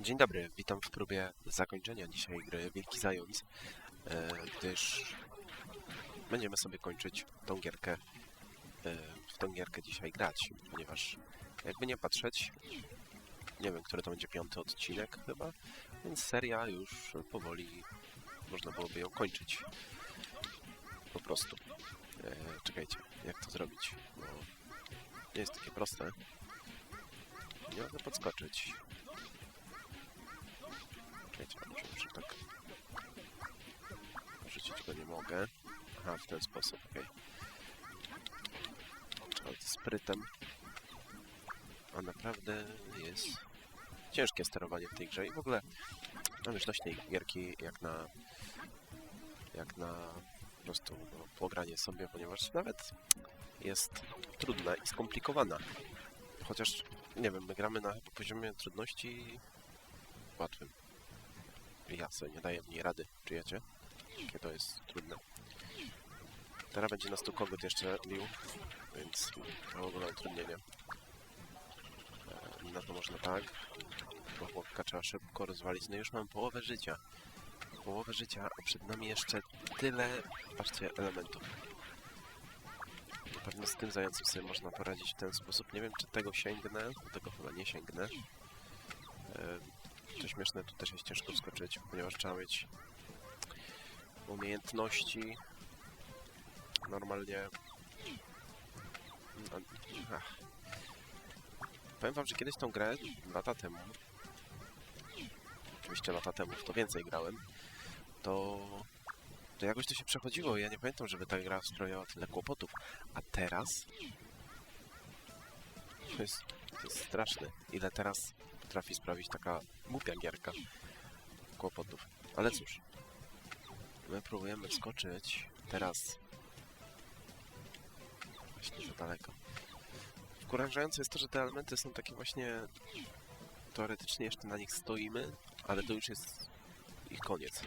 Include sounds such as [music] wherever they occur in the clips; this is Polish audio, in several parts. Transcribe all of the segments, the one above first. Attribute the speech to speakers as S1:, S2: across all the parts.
S1: Dzień dobry, witam w próbie zakończenia dzisiaj gry Wielki Zając, e, gdyż będziemy sobie kończyć tą gierkę, e, w tą gierkę dzisiaj grać, ponieważ jakby nie patrzeć, nie wiem, który to będzie piąty odcinek chyba, więc seria już powoli można byłoby ją kończyć. Po prostu. E, czekajcie, jak to zrobić? Bo nie jest takie proste. Nie mogę podskoczyć. Czekajcie, muszę już tak... Rzucić go nie mogę. Aha, w ten sposób, okej. Z sprytem. A naprawdę jest ciężkie sterowanie w tej grze i w ogóle mam już dość tej gierki jak na jak na po prostu no, pogranie sobie, ponieważ nawet jest trudna i skomplikowana. Chociaż, nie wiem, my gramy na poziomie trudności łatwym. Ja sobie nie daję mniej rady, czujecie? Jakie to jest trudne. Teraz będzie nas tu kogut jeszcze bił, więc w ogóle utrudnienie. E, No to można tak, bo chłopka trzeba szybko rozwalić. No już mam połowę życia. Połowę życia, a przed nami jeszcze tyle, patrzcie, elementów. Na pewno z tym zającem sobie można poradzić w ten sposób. Nie wiem, czy tego sięgnę, do tego chyba nie sięgnę. To śmieszne, tu też jest ciężko wskoczyć, ponieważ trzeba mieć umiejętności normalnie... No, ach. Powiem wam, że kiedyś tą grę, lata temu, oczywiście lata temu, w to więcej grałem, to, to jakoś to się przechodziło. Ja nie pamiętam, żeby ta gra sprawiała tyle kłopotów. A teraz... To jest, to jest straszne. Ile teraz potrafi sprawić taka głupia gierka kłopotów. Ale cóż, my próbujemy wskoczyć teraz właśnie za daleko. Wkurające jest to, że te elementy są takie właśnie teoretycznie jeszcze na nich stoimy, ale to już jest ich koniec.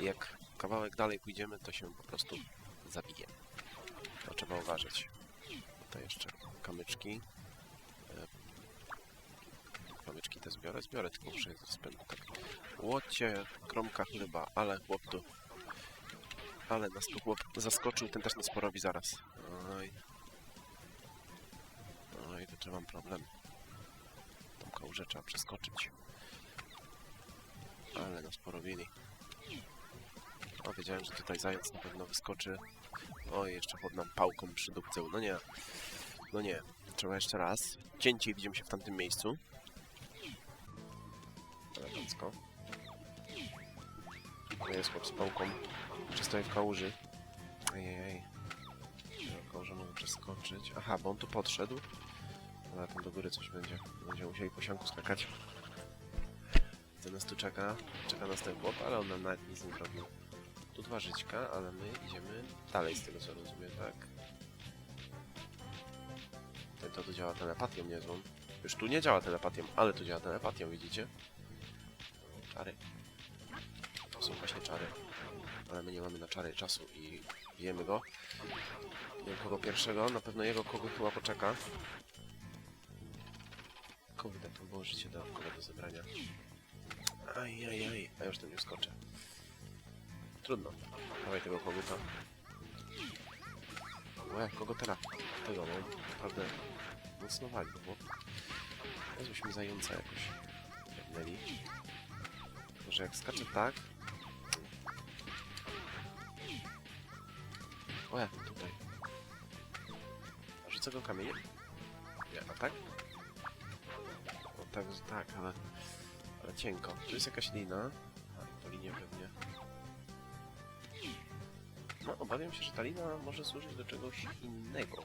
S1: Jak kawałek dalej pójdziemy, to się po prostu zabije. To trzeba uważać. Tutaj jeszcze kamyczki. E, Kamyczki te zbiorę? Zbiorę, tylko muszę je z rozpędu tak. Łocie, kromka chleba, ale chłop tu... Ale nas tu chłop zaskoczył, ten też nas porobi zaraz. Oj. Oj, to czy mam problem. Tą kałużę trzeba przeskoczyć. Ale nas porobili. O, wiedziałem, że tutaj zając na pewno wyskoczy. Oj, jeszcze chłop nam pałką przydupcył. No nie. No nie. Trzeba jeszcze raz. Cięcie widzimy się w tamtym miejscu. Elegancko. Tu jest chłop z pałką. Przystoję w kałuży. Ejej. W kałuży mogę przeskoczyć. Aha, bo on tu podszedł. Ale tam do góry coś będzie. Będziemy musieli po sianku skakać. Nas tu czeka? Czeka nas ten chłop, ale on nam nawet nic nie zrobił. Tu dwa żyćka, ale my idziemy dalej z tego co rozumiem, tak? To tu działa telepatią niezłą. Już tu nie działa telepatią, ale tu działa telepatią, widzicie? Czary. To są właśnie czary. Ale my nie mamy na czary czasu i bijemy go. Nie wiem kogo pierwszego, na pewno jego kogo chyba poczeka. Kurde, to było życie dodatkowe do zebrania. Aj, aj, aj, a już tam nie wskoczę. Trudno. Dawaj tego koguta. Łe, kogo teraz? Tego, no. Naprawdę mocno wali, bo... Weźmy zająca jakoś. Jebnęli. Może jak skaczę tak... Łe, tutaj. Rzucę go kamieniem? Nie, a tak? No tak, tak, ale... Ale cienko. Tu jest jakaś lina. A, to linie pewnie. No, obawiam się, że ta lina może służyć do czegoś innego.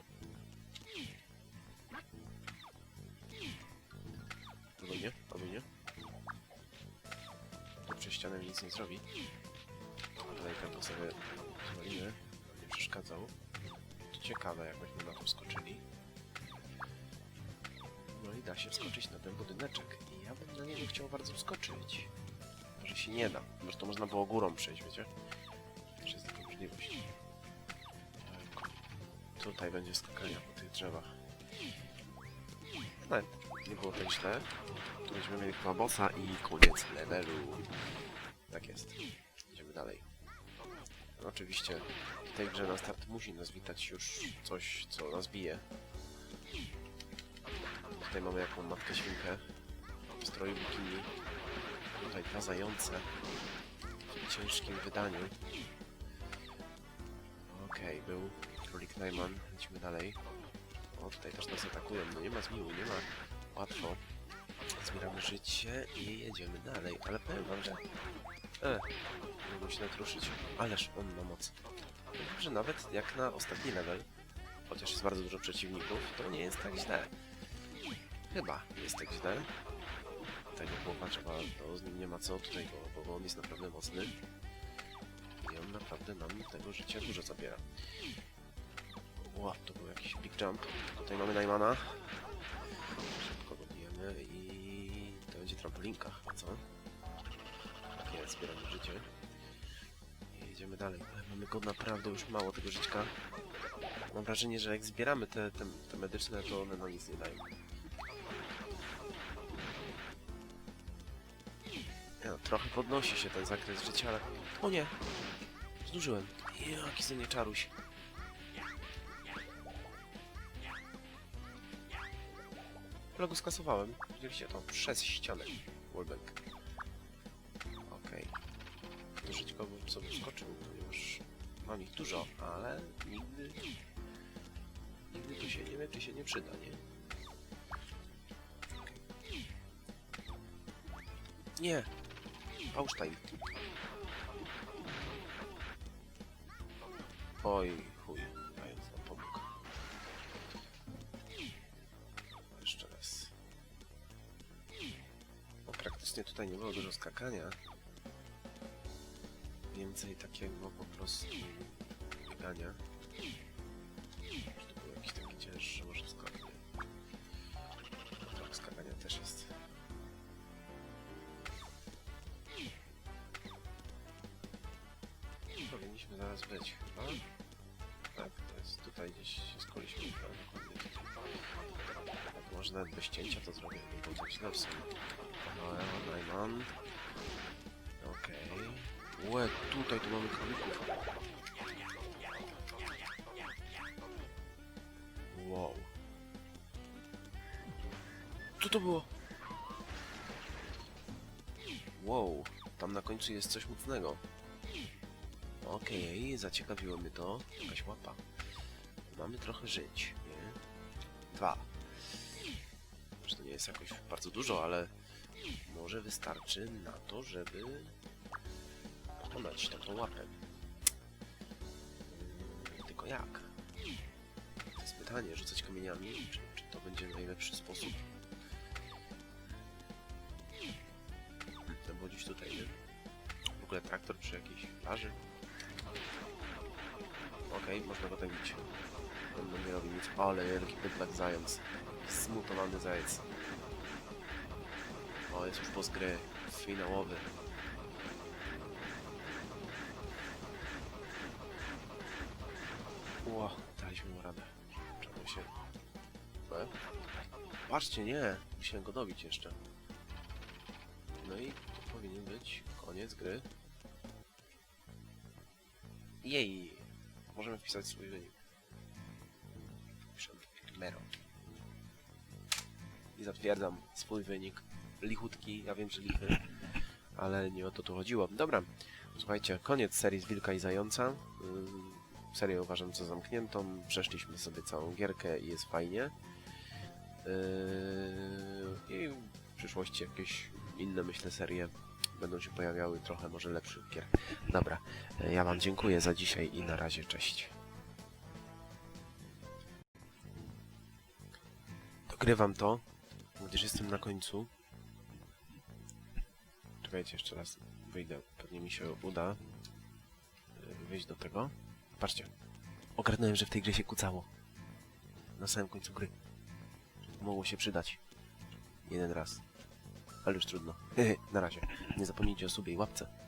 S1: Albo nie, albo nie. Ścianę mi nic nie zrobi. Tutaj to sobie zwalimy. Nie przeszkadzał. Ciekawe, jakbyśmy na to skoczyli. No i da się wskoczyć na ten budyneczek. I ja bym na niego chciał bardzo wskoczyć. Może się nie da. Może to można było górą przejść, wiecie? Też jest taka możliwość. Tak. Tutaj będzie skakania po tych drzewach. No, nie było tak źle. Tu będziemy mieli chyba bossa i koniec levelu. Tak jest. Idziemy dalej. Oczywiście w tej grze na start musi nas witać już coś, co nas bije. Tutaj mamy jaką matkę świnkę w stroju bikini. Tutaj dwa zające w ciężkim wydaniu. Okej, był królik Najman. Lecimy dalej. O, tutaj też nas atakują. No nie ma zmiłu, nie ma łatwo. Zbieramy życie i jedziemy dalej. Ale powiem wam, że... E, mogę się. Ależ on ma moc. Że nawet jak na ostatni level, chociaż jest bardzo dużo przeciwników, to nie jest tak źle. Chyba nie jest tak źle. Tego chłopa trzeba, to z nim nie ma co tutaj, bo, bo on jest naprawdę mocny. I on naprawdę nam tego życia dużo zabiera. Ła, to był jakiś big jump. Tutaj mamy Najmana. Szybko go bijemy i to będzie trampolinka co? Zbieramy życie. I jedziemy dalej. Ale mamy go naprawdę już mało tego żyćka. Mam wrażenie, że jak zbieramy te, te, te medyczne, to one nam nic nie dają. Nie No, trochę podnosi się ten zakres życia, ale... O nie! Zdążyłem. Jaki ze mnie czaruś. Ale go skasowałem. Widzieliście to? Przez ścianę. Wallbang. Żyćko bym sobie wskoczył, ponieważ mam ich dużo, ale nigdy... Nigdy to się nie czy się nie przyda, nie? Nie! Baustein. Oj, chuj. Mając nam pomógł. Jeszcze raz. No, praktycznie tutaj nie było dużo skakania. Więcej takiego po prostu biegania. Czy to był jakiś taki cięższy może skok? Nie. Trochę skakania też jest. Powinniśmy zaraz być chyba. Tak, to jest tutaj gdzieś się skoliśmy. tak. Tak, może nawet bez cięcia to zrobię, tak źle w sumie. No, Najman. Okej. Łe, tutaj tu mamy królików. Wow. Co to było? Wow, tam na końcu jest coś mocnego. Okej, zaciekawiło mnie to. Jakaś łapa. Mamy trochę żyć, nie? Dwa. Że to nie jest jakoś bardzo dużo, ale może wystarczy na to, żeby pokonać taką łapę. Tylko jak? To jest pytanie, rzucać kamieniami, czy, czy to będzie najlepszy sposób? To było tutaj, nie? W ogóle traktor przy jakiejś plaży. Okej, można go bić. On nie robi nic. Ale wielki bydlak zając. Zmutowany zając. O, jest już boss gry. Finałowy. Się... E? Patrzcie, nie! Musiałem go dobić jeszcze. No i to powinien być koniec gry. Jej! Możemy wpisać swój wynik. Piszemy Mero. I zatwierdzam swój wynik. Lichutki, ja wiem, że lichy, ale nie o to tu chodziło. Dobra, słuchajcie, koniec serii z Wilka i Zająca. Ym, Serię uważam za zamkniętą. Przeszliśmy sobie całą gierkę i jest fajnie. Yy, I w przyszłości jakieś inne, myślę, serie będą się pojawiały trochę może lepszych gier. Dobra, e, ja wam dziękuję za dzisiaj i na razie, cześć. Dogrywam to, gdyż jestem na końcu. Czekajcie, jeszcze raz wyjdę, pewnie mi się uda e, wyjść do tego. Patrzcie, ogarnąłem, że w tej grze się kucało. Na samym końcu gry. Mogło się przydać. Jeden raz. Ale już trudno. [laughs] na razie. Nie zapomnijcie o sobie i łapce.